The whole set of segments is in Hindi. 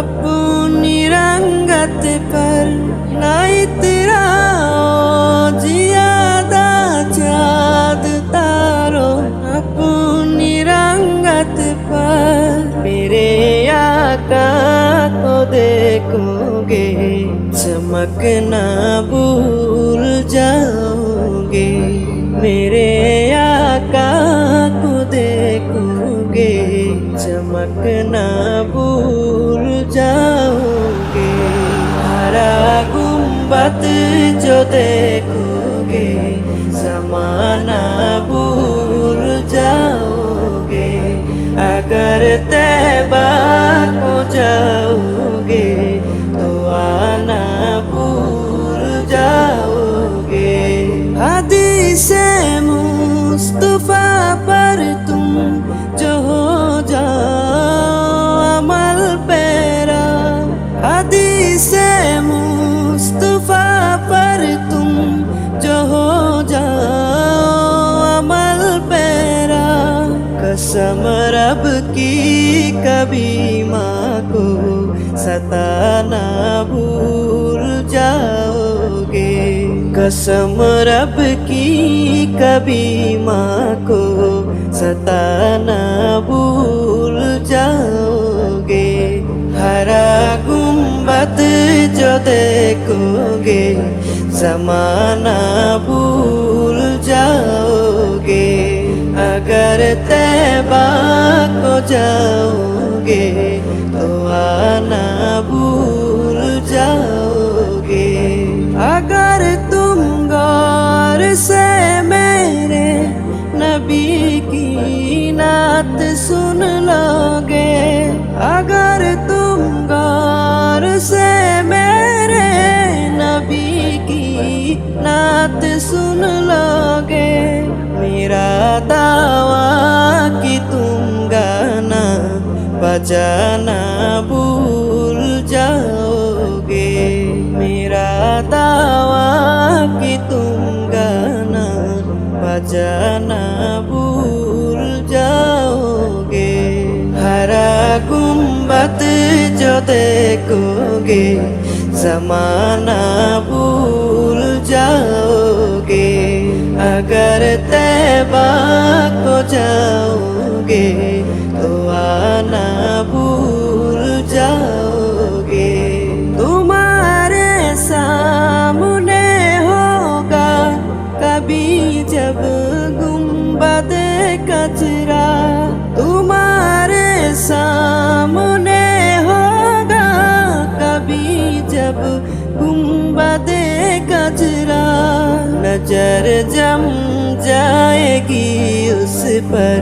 अपनी रंगत पर ना तेरा जियादा चाँद तारो। अपनी रंगत पर मेरे आका को देखोगे चमकना भूल जाओगे। मेरे आका को देखोगे चमकना भूल गुंबद जो देखोगे जमाना भूल जाओगे। अगर तैबा को जाओगे तो आना भूल जाओगे। हदीस मुस्तफ़ा पर तुम जो हो जाओ अमल पैरा। हदीस मुस्तफ़ा कसम रब की कभी माँ को सताना भूल जाओगे। कसम रब की कभी माँ को सताना भूल जाओगे। हरा गुंबद जो देखोगे, जमाना भूल जाओगे। अगर तैबा को जाओगे तो आना भूल जाओगे। अगर तुम गौर से मेरे नबी की नात सुन लोगे, अगर तुम गौर से मेरे नबी की नात सुन लोगे, मेरा दावा बजाना भूल जाओगे। मेरा दावा कि तुम गाना बजाना भूल जाओगे। हरा गुंबद जो देखोगे जमाना भूल जाओगे। अगर तैबा को जाओगे सामने होगा कभी जब गुंबद कचरा नज़र जम जाएगी उस पर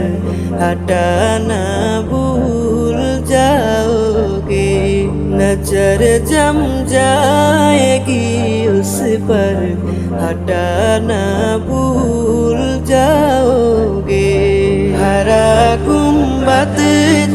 हटाना भूल जाओगे। नज़र जम जाएगी उस पर हटाना भूल जाओगे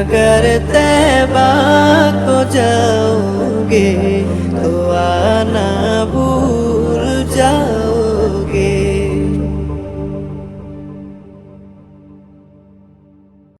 अगर तैबा को जाओगे तो